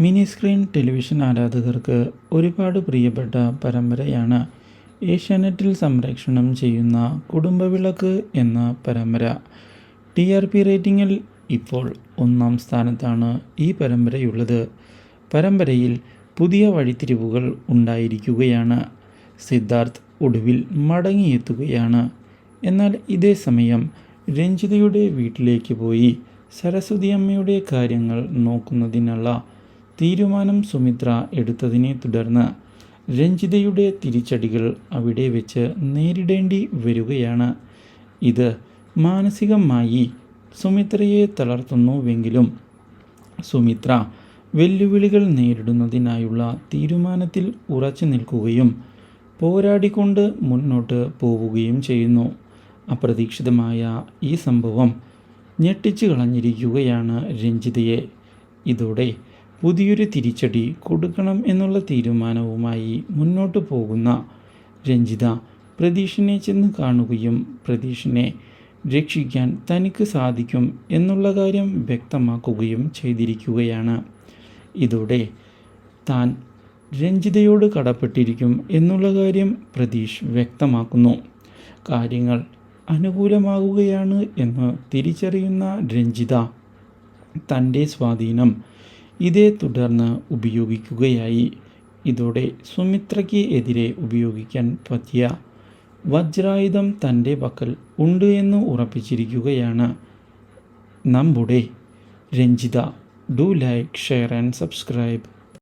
Mini screen television ആരാധകർക്ക് ഒരുപാട് പ്രിയപ്പെട്ട പരമ്പരയാണ് ഏഷ്യാനെറ്റിൽ സംരക്ഷണം ചെയ്യുന്ന കുടുംബവിളക്ക് എന്ന പരമ്പര. ടി ആർ പി റേറ്റിംഗിൽ ഇപ്പോൾ ഒന്നാം സ്ഥാനത്താണ് ഈ പരമ്പരയുള്ളത്. പരമ്പരയിൽ പുതിയ വഴിത്തിരിവുകൾ ഉണ്ടായിരിക്കുകയാണ്. സിദ്ധാർത്ഥ് ഒടുവിൽ മടങ്ങിയെത്തുകയാണ്. എന്നാൽ ഇതേ സമയം രഞ്ജിതയുടെ വീട്ടിലേക്ക് പോയി സരസ്വതി അമ്മയുടെ കാര്യങ്ങൾ നോക്കുന്നതിനുള്ള തീരുമാനം സുമിത്ര എടുത്തതിനെ തുടർന്ന് രഞ്ജിതയുടെ തിരിച്ചടികൾ അവിടെ വെച്ച് നേരിടേണ്ടി വരികയാണ്. ഇത് മാനസികമായി സുമിത്രയെ തളർത്തുന്നുവെങ്കിലും സുമിത്ര വെല്ലുവിളികൾ നേരിടുന്നതിനായുള്ള തീരുമാനത്തിൽ ഉറച്ചു നിൽക്കുകയും പോരാടിക്കൊണ്ട് മുന്നോട്ട് പോവുകയും ചെയ്യുന്നു. അപ്രതീക്ഷിതമായ ഈ സംഭവം ഞെട്ടിച്ചു കളഞ്ഞിരിക്കുകയാണ് രഞ്ജിതയെ. ഇതോടെ പുതിയൊരു തിരിച്ചടി കൊടുക്കണം എന്നുള്ള തീരുമാനവുമായി മുന്നോട്ട് പോകുന്ന രഞ്ജിത പ്രതീഷിനെ ചെന്ന് കാണുകയും പ്രതീഷിനെ രക്ഷിക്കാൻ തനിക്ക് സാധിക്കും എന്നുള്ള കാര്യം വ്യക്തമാക്കുകയും ചെയ്തിരിക്കുകയാണ്. ഇതോടെ താൻ രഞ്ജിതയോട് കടപ്പെട്ടിരിക്കും എന്നുള്ള കാര്യം പ്രതീഷ് വ്യക്തമാക്കുന്നു. കാര്യങ്ങൾ അനുകൂലമാകുകയാണ് എന്ന് തിരിച്ചറിയുന്ന രഞ്ജിത തന്റെ സ്വാധീനം ഇതേ തുടർന്ന് ഉപയോഗിക്കുകയായി. ഇതോടെ സുമിത്രയ്ക്ക് എതിരെ ഉപയോഗിക്കാൻ പറ്റിയ വജ്രായുധം തന്റെ പക്കൽ ഉണ്ട് എന്ന് ഉറപ്പിച്ചിരിക്കുകയാണ്. നമ്മുടെ Ranjitha do like share and subscribe.